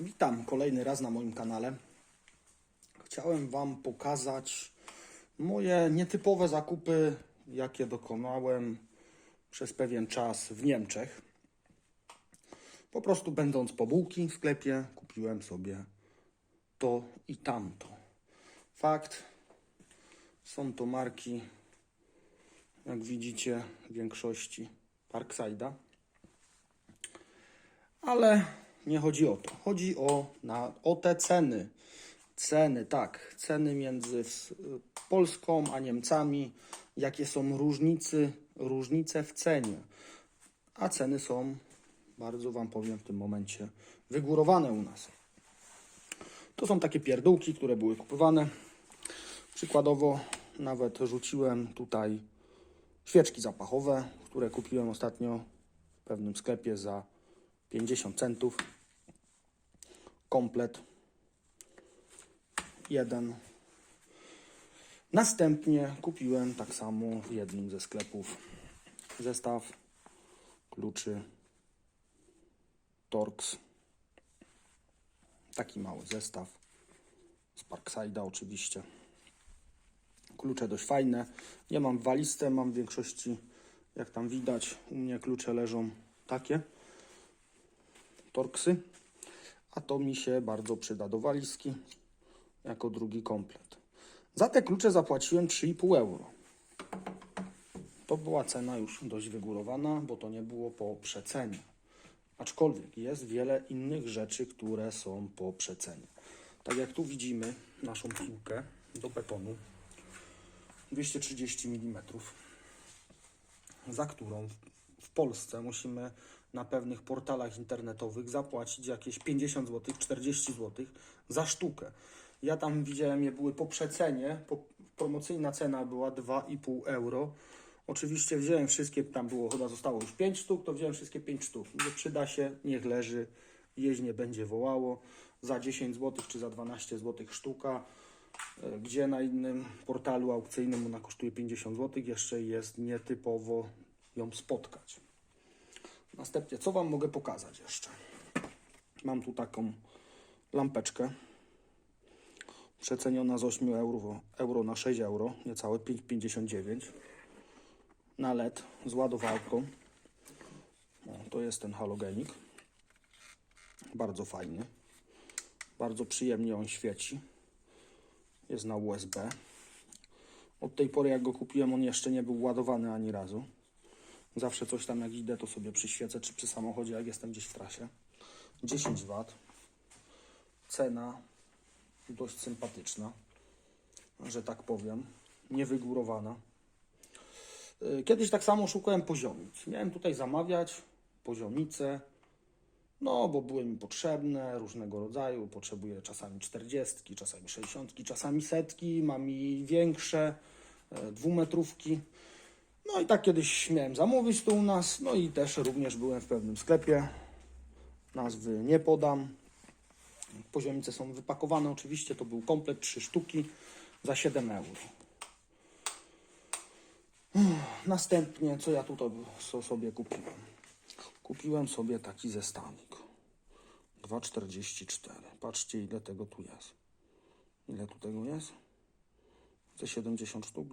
Witam kolejny raz na moim kanale. Chciałem Wam pokazać moje nietypowe zakupy, jakie dokonałem przez pewien czas w Niemczech. Po prostu będąc po bułki w sklepie, kupiłem sobie to i tamto. Fakt, są to marki, jak widzicie, w większości Parkside'a. Ale nie chodzi o to. Chodzi o, na, o te ceny. Ceny, tak. Ceny między Polską a Niemcami. Jakie są różnicy, różnice w cenie. A ceny są, bardzo Wam powiem w tym momencie, wygórowane u nas. To są takie pierdółki, które były kupowane. Przykładowo nawet rzuciłem tutaj świeczki zapachowe, które kupiłem ostatnio w pewnym sklepie za 50 centów. Komplet. Jeden. Następnie kupiłem tak samo w jednym ze sklepów zestaw kluczy Torx. Taki mały zestaw z Parkside'a oczywiście. Klucze dość fajne. Nie mam w walizce, mam w większości, jak tam widać, u mnie klucze leżą takie. Torksy. A to mi się bardzo przyda do walizki jako drugi komplet. Za te klucze zapłaciłem 3,5 euro. To była cena już dość wygórowana, bo to nie było po przecenie. Aczkolwiek jest wiele innych rzeczy, które są po przecenie. Tak jak tu widzimy naszą piłkę do betonu 230 mm, za którą w- Polsce musimy na pewnych portalach internetowych zapłacić jakieś 50 zł, 40 zł za sztukę. Ja tam widziałem, je były po przecenie, po, promocyjna cena była 2,5 euro. Oczywiście wziąłem wszystkie, tam było chyba zostało już 5 sztuk, to wziąłem wszystkie 5 sztuk. Mówię, przyda się, niech leży, jeźdź nie będzie wołało. Za 10 zł czy za 12 zł sztuka, e, gdzie na innym portalu aukcyjnym ona kosztuje 50 zł, jeszcze jest nietypowo ją spotkać. Następnie, co Wam mogę pokazać jeszcze? Mam tu taką lampeczkę przeceniona z 8 euro, euro na 6 euro, niecałe 5,59 na LED z ładowalką. O, to jest ten halogenik. Bardzo fajny. Bardzo przyjemnie on świeci. Jest na USB. Od tej pory jak go kupiłem on jeszcze nie był ładowany ani razu. Zawsze coś tam jak idę to sobie przyświecę, czy przy samochodzie jak jestem gdzieś w trasie. 10 W. Cena dość sympatyczna, że tak powiem. Niewygórowana. Y, Kiedyś tak samo szukałem poziomic. Miałem tutaj zamawiać poziomice, no bo były mi potrzebne różnego rodzaju. Potrzebuję czasami 40, czasami 60, czasami setki, mam i większe, e, dwumetrówki. No i tak kiedyś miałem zamówić tu u nas, no i też również byłem w pewnym sklepie. Nazwy nie podam. Poziomice są wypakowane oczywiście, to był komplet, 3 sztuki za 7 euro. Następnie, co ja tutaj so- sobie kupiłem? Kupiłem sobie taki zestawik. 2,44. Patrzcie, ile tego tu jest. Ile tu tego jest? Te 70 sztuk.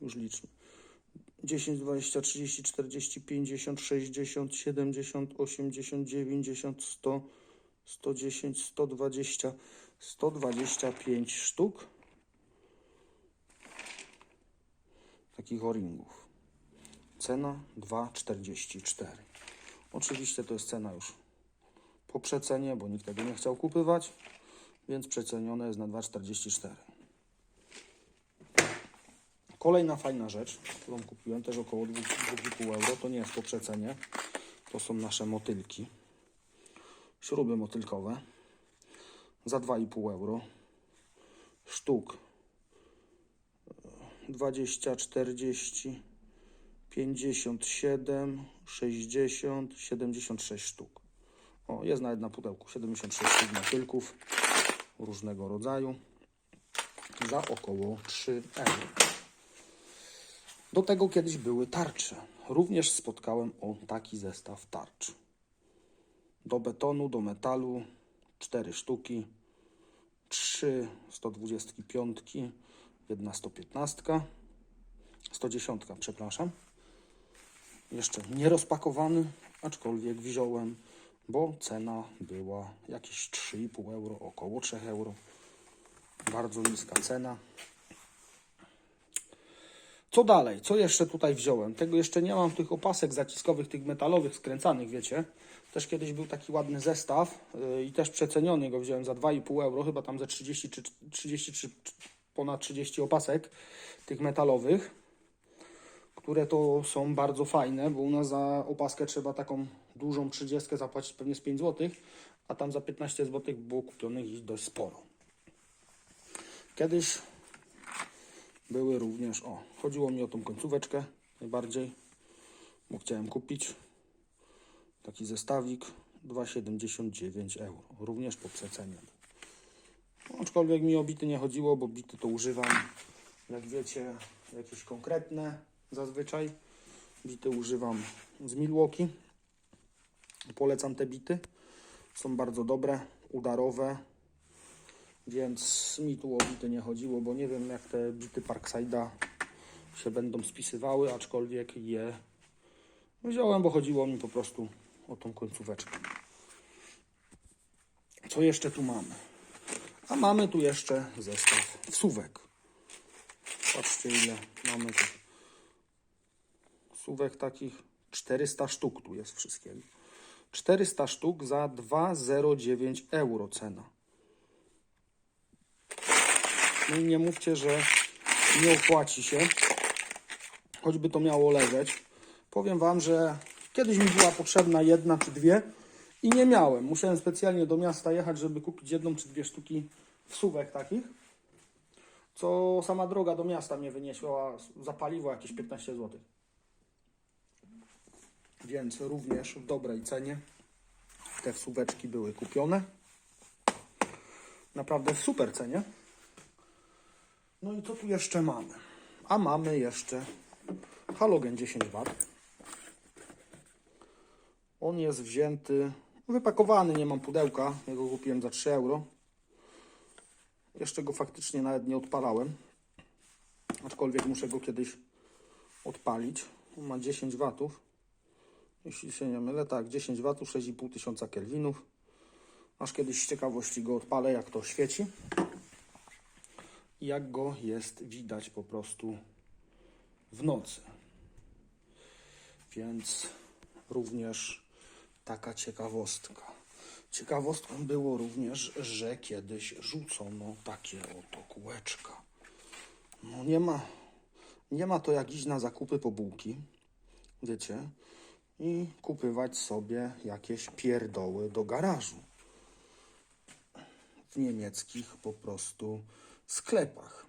Już liczmy. 10, 20, 30, 40, 50, 60, 70, 80, 90, 100, 110, 120, 125 sztuk takich o-ringów. Cena 2,44. Oczywiście to jest cena już po przecenie, bo nikt tego nie chciał kupywać, więc przecenione jest na 2,44. Kolejna fajna rzecz, którą kupiłem też około 2,5 euro, to nie jest po przecenie, to są nasze motylki. Śruby motylkowe za 2,5 euro. Sztuk 20, 40, 57, 60, 76 sztuk. O, jest nawet na pudełku 76 sztuk motylków różnego rodzaju za około 3 euro. Do tego kiedyś były tarcze. Również spotkałem o taki zestaw tarcz. Do betonu, do metalu 4 sztuki, 3 125, jedna 115, 110, przepraszam. Jeszcze nie rozpakowany, aczkolwiek wziąłem, bo cena była jakieś 3,5 euro, około 3 euro. Bardzo niska cena. Co dalej? Co jeszcze tutaj wziąłem? Tego jeszcze nie mam tych opasek zaciskowych, tych metalowych, skręcanych, wiecie. Też kiedyś był taki ładny zestaw yy, i też przeceniony go wziąłem za 2,5 euro, chyba tam za 30 czy 33, ponad 30 opasek tych metalowych, które to są bardzo fajne, bo u nas za opaskę trzeba taką dużą 30 zapłacić pewnie z 5 zł, a tam za 15 zł było kupionych ich dość sporo. Kiedyś były również, o, chodziło mi o tą końcóweczkę najbardziej, bo chciałem kupić taki zestawik 2,79 euro, również po przecenie. No, aczkolwiek mi o bity nie chodziło, bo bity to używam, jak wiecie, jakieś konkretne zazwyczaj. Bity używam z Milwaukee. Polecam te bity. Są bardzo dobre, udarowe, więc mi tu o bity nie chodziło, bo nie wiem jak te bity Parkside'a się będą spisywały, aczkolwiek je wziąłem, bo chodziło mi po prostu o tą końcóweczkę. Co jeszcze tu mamy? A mamy tu jeszcze zestaw wsówek. Patrzcie ile mamy tu wsówek takich. 400 sztuk tu jest wszystkiego. 400 sztuk za 2,09 euro cena. No i nie mówcie, że nie opłaci się, choćby to miało leżeć. Powiem Wam, że kiedyś mi była potrzebna jedna czy dwie i nie miałem. Musiałem specjalnie do miasta jechać, żeby kupić jedną czy dwie sztuki wsówek takich. Co sama droga do miasta mnie wyniosła za paliwo jakieś 15 zł. Więc również w dobrej cenie te wsóweczki były kupione. Naprawdę w super cenie. No i co tu jeszcze mamy? A mamy jeszcze halogen 10W. On jest wzięty, wypakowany, nie mam pudełka. Ja go kupiłem za 3 euro. Jeszcze go faktycznie nawet nie odpalałem. Aczkolwiek muszę go kiedyś odpalić. On ma 10 watów. Jeśli się nie mylę, tak, 10 watów, 6,5 tysiąca kelwinów. Aż kiedyś z ciekawości go odpalę, jak to świeci. Jak go jest widać po prostu w nocy. Więc również taka ciekawostka. Ciekawostką było również, że kiedyś rzucono takie oto kółeczka. No nie ma, nie ma to jak iść na zakupy po bułki, wiecie, i kupywać sobie jakieś pierdoły do garażu. W niemieckich po prostu sklepach.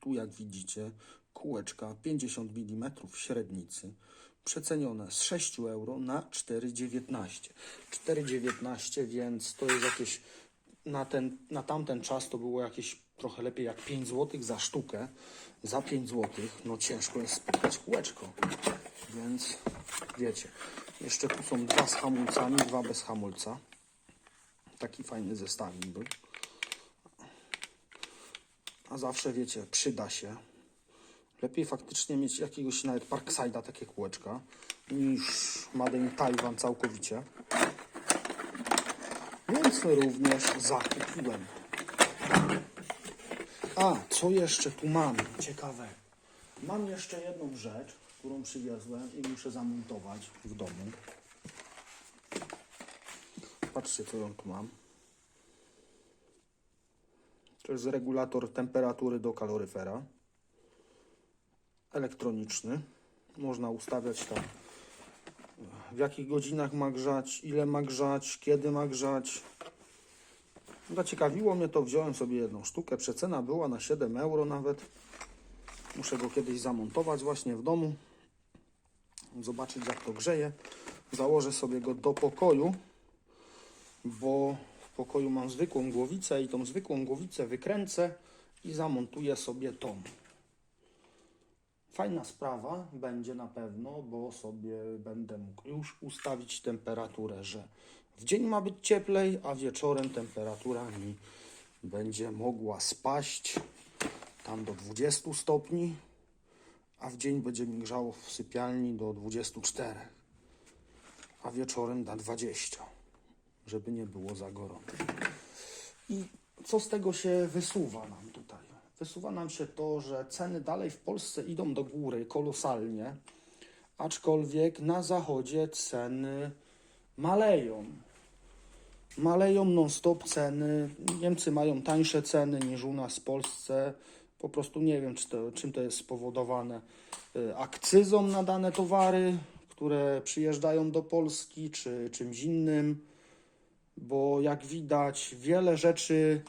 Tu jak widzicie kółeczka 50 mm średnicy przecenione z 6 euro na 4,19. 4,19, więc to jest jakieś na, ten, na tamten czas to było jakieś trochę lepiej jak 5 zł za sztukę. Za 5 zł, no ciężko jest spotkać kółeczko. Więc wiecie, jeszcze tu są dwa z hamulcami, dwa bez hamulca. Taki fajny zestawik był. A zawsze wiecie, przyda się. Lepiej faktycznie mieć jakiegoś nawet Parkside'a takie kółeczka niż Made in Taiwan całkowicie. Więc również zakupiłem. A, co jeszcze tu mam? Ciekawe. Mam jeszcze jedną rzecz, którą przywiozłem i muszę zamontować w domu. Patrzcie, co ją tu mam. To jest regulator temperatury do kaloryfera. Elektroniczny. Można ustawiać tam w jakich godzinach ma grzać, ile ma grzać, kiedy ma grzać. Zaciekawiło mnie to, wziąłem sobie jedną sztukę. Przecena była na 7 euro nawet. Muszę go kiedyś zamontować właśnie w domu. Zobaczyć jak to grzeje. Założę sobie go do pokoju, bo pokoju mam zwykłą głowicę i tą zwykłą głowicę wykręcę i zamontuję sobie tą. Fajna sprawa będzie na pewno, bo sobie będę mógł już ustawić temperaturę, że W dzień ma być cieplej, a wieczorem temperatura mi będzie mogła spaść tam do 20 stopni, a w dzień będzie mi grzało w sypialni do 24, a wieczorem na 20, żeby nie było za gorąco. I co z tego się wysuwa nam tutaj? Wysuwa nam się to, że ceny dalej w Polsce idą do góry kolosalnie, aczkolwiek na zachodzie ceny maleją. Maleją non-stop ceny. Niemcy mają tańsze ceny niż u nas w Polsce. Po prostu nie wiem, czy to, czym to jest spowodowane. Y, Akcyzą na dane towary, które przyjeżdżają do Polski, czy czymś innym bo jak widać, wiele rzeczy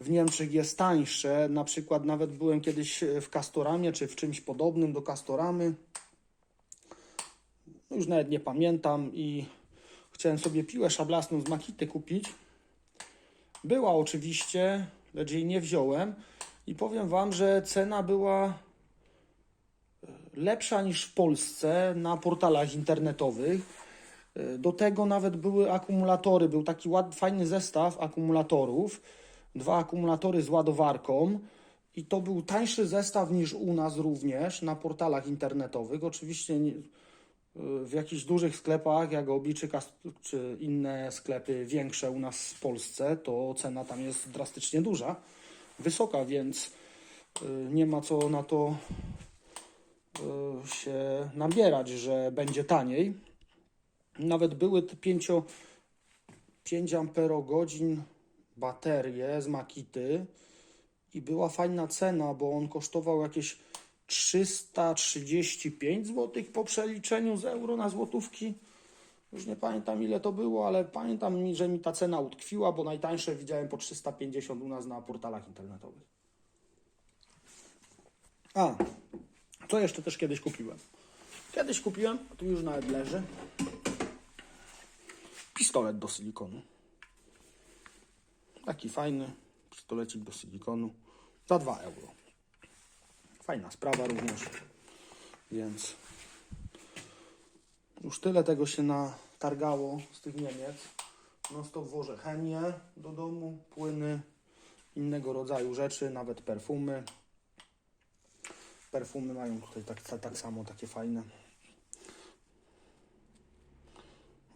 w Niemczech jest tańsze. Na przykład nawet byłem kiedyś w Castoramie, czy w czymś podobnym do Castoramy. No Już nawet nie pamiętam i chciałem sobie piłę szablasną z Makity kupić. Była oczywiście, lecz jej nie wziąłem i powiem Wam, że cena była e, lepsza niż w Polsce na portalach internetowych. E, Do tego nawet były akumulatory. Był taki ład, fajny zestaw akumulatorów. Dwa akumulatory z ładowarką. I to był tańszy zestaw niż u nas również na portalach internetowych. Oczywiście nie, w jakichś dużych sklepach, jak Obi czy, inne sklepy większe u nas w Polsce, to cena tam jest drastycznie duża, wysoka, więc y, nie ma co na to się nabierać, że będzie taniej. Nawet były te 5, 5 amperogodzin baterie z Makity i była fajna cena, bo on kosztował jakieś 335 zł po przeliczeniu z euro na złotówki. Już nie pamiętam ile to było, ale pamiętam, mi, że mi ta cena utkwiła, bo najtańsze widziałem po 350 u nas na portalach internetowych. A, co jeszcze też kiedyś kupiłem? Kiedyś kupiłem, tu już nawet leży, pistolet do silikonu. Taki fajny pistolecik do silikonu za 2 euro. Fajna sprawa również, więc już tyle tego się natargało z tych Niemiec. No to włożę chemię do domu, płyny, innego rodzaju rzeczy, nawet perfumy. Perfumy mają tutaj tak, tak samo takie fajne.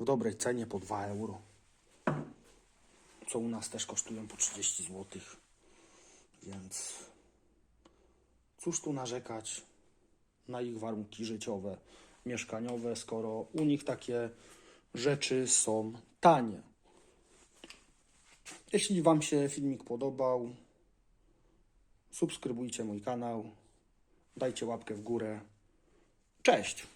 W dobrej cenie po 2 euro. Co u nas też kosztują po 30 zł. Więc cóż tu narzekać na ich warunki życiowe, mieszkaniowe, skoro u nich takie rzeczy są tanie. Jeśli Wam się filmik podobał, subskrybujcie mój kanał, dajcie łapkę w górę. Cześć!